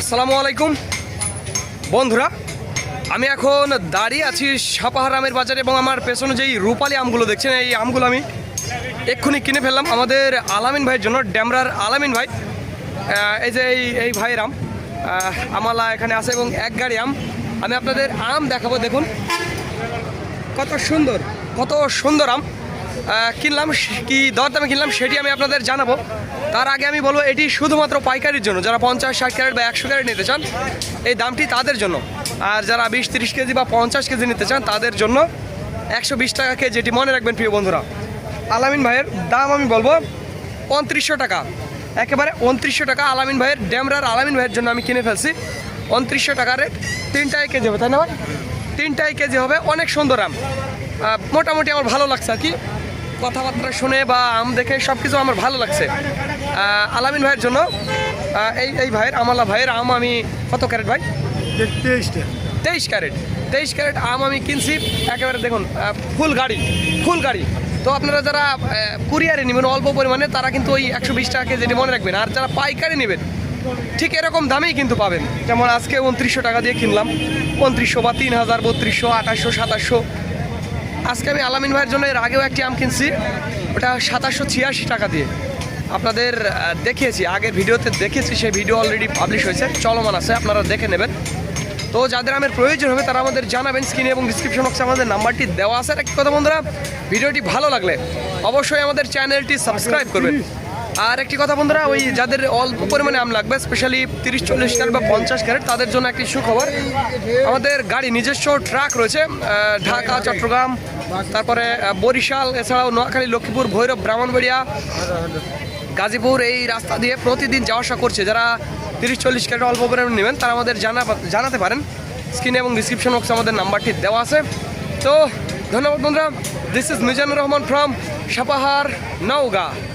আসসালামু আলাইকুম। বন্ধুরা, আমি এখন দাঁড়িয়ে আছি সাপাহার আমের বাজারে এবং আমার পেছনে যেই রূপালি আমগুলো দেখছেন, এই আমগুলো আমি এক্ষুনি কিনে ফেললাম আমাদের আলামিন ভাইয়ের জন্য, ড্যামরার আলামিন ভাই। এই যে এই এই ভাইয়ের আম আমালা এখানে আছে এবং এক গাড়ি আম। আমি আপনাদের আম দেখাবো, দেখুন। কত সুন্দর কত সুন্দর আম। কিনলাম, কি দরদামে কিনলাম সেটি আমি আপনাদের জানাব। তার আগে আমি বলব, এটি শুধুমাত্র পাইকারির জন্য। যারা পঞ্চাশ, ষাট ক্যারেট বা একশো ক্যারেট নিতে চান, এই দামটি তাদের জন্য। আর যারা বিশ, তিরিশ কেজি বা পঞ্চাশ কেজি নিতে চান, তাদের জন্য একশো বিশ টাকা কেজি এটি মনে রাখবেন, প্রিয় বন্ধুরা। আলামিন ভাইয়ের দাম আমি বলব উনত্রিশশো টাকা। একেবারে উনত্রিশশো টাকা আলামিন ভাইয়ের ড্যামরার আলামিন ভাইয়ের জন্য আমি কিনে ফেলছি। উনত্রিশশো টাকা রেট তিনটায় কেজি হবে, তাই না ভাই? তিনটাই কেজি হবে, অনেক সুন্দর আম। মোটামুটি আমার ভালো লাগছে আর কি। কথাবার্তা শুনে বা আম দেখে সব কিছু আমার ভালো লাগছে। আলামিন ভাইয়ের জন্য এই এই ভাইয়ের আমালা ভাইয়ের আম আমি কত ক্যারেট ভাই? তেইশটা তেইশ ক্যারেট। তেইশ ক্যারেট আম আমি কিনছি একেবারে দেখুন ফুল গাড়ি ফুল গাড়ি। তো আপনারা যারা কুরিয়ারে নেবেন অল্প পরিমাণে তারা কিন্তু ওই একশো বিশ টাকা কেজি মনে রাখবেন। আর যারা পাইকারি নেবেন ঠিক এরকম দামেই কিন্তু পাবেন। যেমন আজকে উনত্রিশশো টাকা দিয়ে কিনলাম উনত্রিশশো বা তিন হাজার বত্রিশশো আঠাশশো সাতাশশো আজকে আমি আলামিন ভাইয়ের জন্য এর আগেও একটি আম কিনছি। ওটা সাতাশশো ছিয়াশি টাকা দিয়ে। আপনাদের দেখিয়েছি আগের ভিডিওতে দেখেছি সেই ভিডিও অলরেডি পাবলিশ হয়েছে। চলমান আছে, আপনারা দেখে নেবেন। তো যাদের আমের প্রয়োজন হবে, তারা আমাদের জানাবেন স্ক্রিনে এবং ডিসক্রিপশন বক্সে আমাদের নাম্বারটি দেওয়া আছে। একটি কথা বন্ধুরা, ভিডিওটি ভালো লাগলে অবশ্যই আমাদের চ্যানেলটি সাবস্ক্রাইব করবেন। আর একটি কথা বন্ধুরা, ওই যাদের অল্প পরিমাণে আম লাগবে স্পেশালি তিরিশ, চল্লিশ ক্যারেট বা পঞ্চাশ ক্যারেট, তাদের জন্য একটি সুখবর। আমাদের গাড়ি নিজস্ব ট্রাক রয়েছে ঢাকা, চট্টগ্রাম তারপরে বরিশাল, এছাড়াও নোয়াখালী, লক্ষ্মীপুর, ভৈরব, ব্রাহ্মণবাড়িয়া, গাজীপুর এই রাস্তা দিয়ে প্রতিদিন যাওয়া আসা করছে। যারা তিরিশ, চল্লিশ কিলোমিটার অল্প পরিমাণে নেবেন, তারা আমাদের জানা জানাতে পারেন। স্ক্রিনে এবং ডিসক্রিপশন বক্সে আমাদের নাম্বারটি দেওয়া আছে। তো, ধন্যবাদ বন্ধুরা। This is Mizanur Rahman from Sapahar Naogaon.